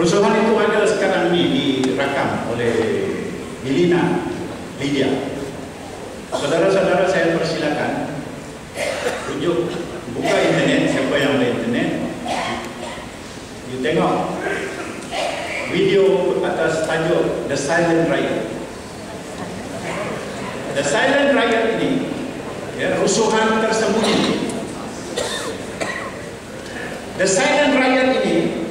Rusuhan itu ada sekarang ini dirakam oleh Milina Lydia. Saudara-saudara saya persilakan tunjuk buka internet siapa yang ada internet. You tengok video atas tajuk The Silent Riot. The Silent Riot ini ya, rusuhan tersembunyi. The Silent Riot ini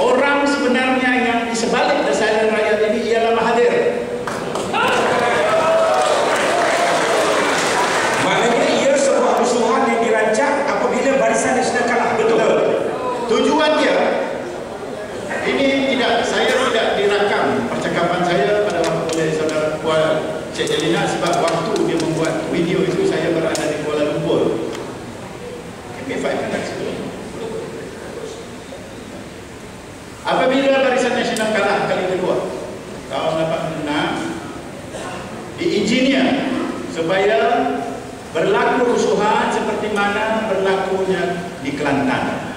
orang sebenarnya yang di sebalik The Silent Riot ini ialah Mahathir. Maknanya ia sebuah rusuhan yang dirancang apabila Barisan Nasional kalah betul. Tujuan dia ini tidak saya tidak dirakam percakapan saya pada waktu oleh saudara Jelina sebab waktu dia membuat video itu saya berada di Kuala Lumpur. MK5 kan kat situ. Apabila Barisan Nasional kalah kali kedua tahun 86 diinjinia supaya berlaku rusuhan seperti mana berlakunya di Kelantan.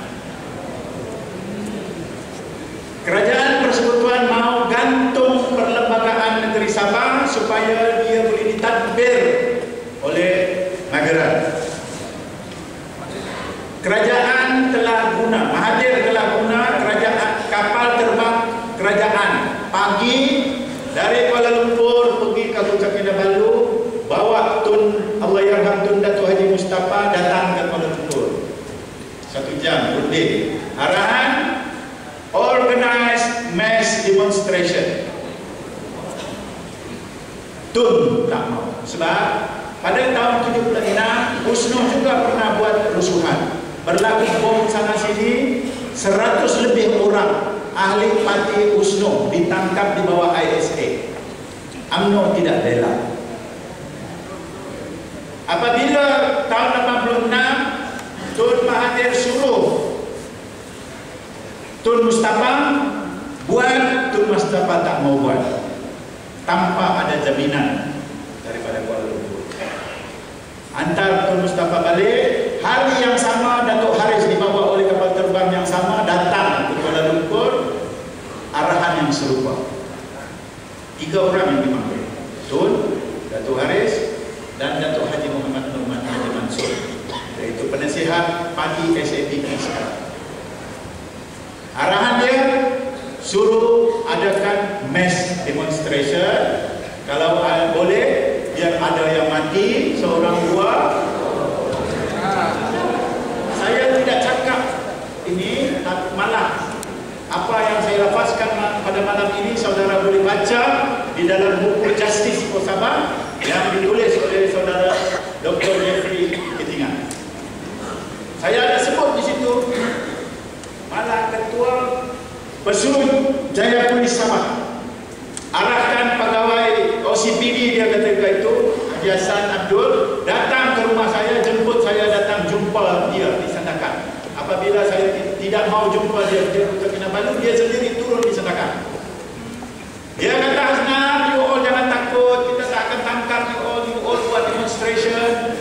Kerajaan Persekutuan mau gantung perlembagaan negeri Sabah supaya dia boleh ditadbir oleh negara. Kerajaan telah guna, Mahathir telah guna kerajaan kapal terbang kerajaan pagi dari Kuala Lumpur pergi ke Kota Kinabalu bawa Tun Allahyarham Tun Datuk Haji Mustafa datang ke Kuala Lumpur. Satu jam berhenti. Arahan organized mass demonstration. Tun tak mau. Sebab pada tahun 76 USNO juga pernah buat rusuhan. Berlaku bom sana sini 100 lebih orang ahli parti USNO ditangkap di bawah ISA. UMNO tidak bela. Apabila tahun 86 Tun Mahathir suruh Tun Mustafa buat Tun Mustafa tak mau buat tanpa ada jaminan daripada Kuala Lumpur. Antar Tun Mustafa balik, hari yang sama Datuk Haris dibawa oleh kapal terbang yang sama datang ke Kuala Lumpur, arahan yang serupa. Tiga orang yang dipanggil, Tun, Datuk Haris, dan Datuk Haji Muhammad Nurman Haji Mansur, iaitu penasihat parti SAPP sekarang. Arahan dia suruh demonstration. Kalau boleh biar ada yang mati seorang dua. Saya tidak cakap ini malah apa yang saya lafazkan pada malam ini saudara boleh baca di dalam buku Justice for Sabah yang ditulis oleh saudara Dr. Jeffrey Ketingan saya ada sebut di situ malah ketua pesuruh Jaya Polis Sabah OCPD dia ketika itu Haji Hassan Abdul datang ke rumah saya jemput saya datang jumpa dia di Sandakan. Apabila saya tidak mau jumpa dia dia Kota Kinabalu dia sendiri turun di Sandakan. Dia kata Hasnan you all jangan takut kita tak akan tangkap you all you all buat demonstration.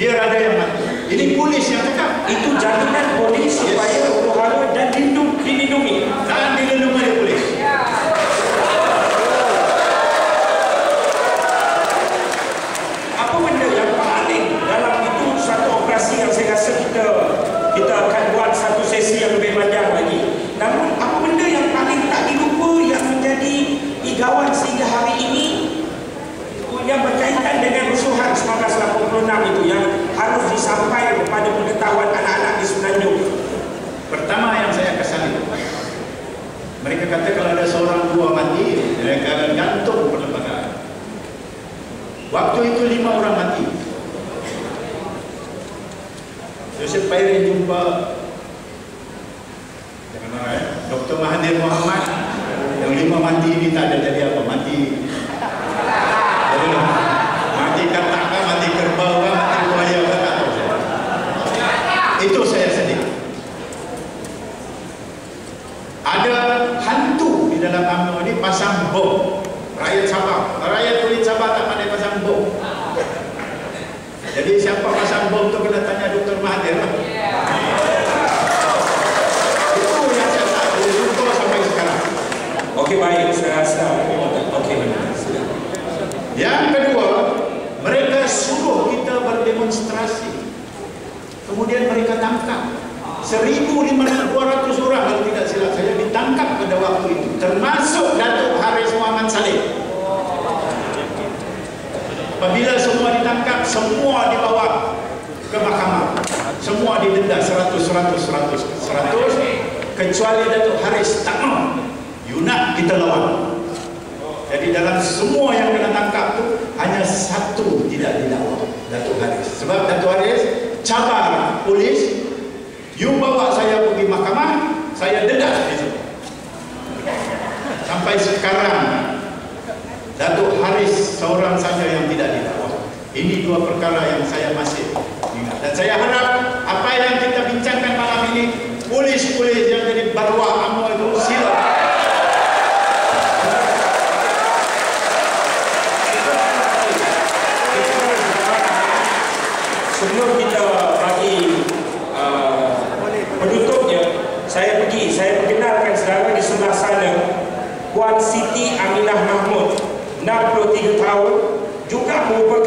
Biar ada yang mati. Ini polis yang cakap. Itu jaminan polis supaya huru-hara dan lindung, dilindungi. dan dilindungi oleh polis Apa benda yang paling dalam itu satu operasi yang saya rasa kita kita akan buat satu sesi yang lebih panjang lagi. Namun apa benda yang paling tak dilupa yang menjadi igawan sehingga hari ini yang berkaitan dengan rusuhan 1986 itu yang harus disampaikan kepada pengetahuan anak-anak di Semenanjung. Pertama yang saya kesali Mereka kata kalau ada seorang dua mati Mereka akan gantung perlembagaan. Waktu itu lima orang mati. Joseph Pairin jumpa. Jangan marah ya Dr. Mahathir Muhammad Yang lima mati ini tak ada jadi apa Mati Jadi, Mati katak mati kerbau kah, mati buaya kah, tak tahu saya. Itu saya sedih ada hantu di dalam UMNO ini pasang bom rakyat Sabah rakyat kulit Sabah tak pandai pasang bom jadi siapa pasang bom tu kena tanya Dr. Mahathir lah itu yang saya tak Okey baik, saya rasa okey silakan. Yang kedua, mereka suruh kita berdemonstrasi. Kemudian mereka tangkap. 1,200 orang kalau tidak silap saya ditangkap pada waktu itu. Termasuk Datuk Haris Muhammad Saleh. Apabila semua dibawa ke mahkamah. Semua didenda 100, 100, 100, 100. Kecuali Datuk Haris tak mau. You nak kita lawan. Jadi dalam semua yang kena tangkap tu hanya satu tidak didakwa Datuk Haris. Sebab Datuk Haris cabar polis, you bawa saya pergi mahkamah, saya dedah di situ. Sampai sekarang Datuk Haris seorang saja yang tidak. Ini dua perkara yang saya masih ingat. Dan saya harap apa yang kita bincangkan malam ini, polis-polis yang jadi barwa AMNO itu sila Sebelum kita bagi uh, penutupnya, saya pergi, saya perkenalkan saudara di sebelah sana Puan Siti Aminah Mahmud 63 tahun juga merupakan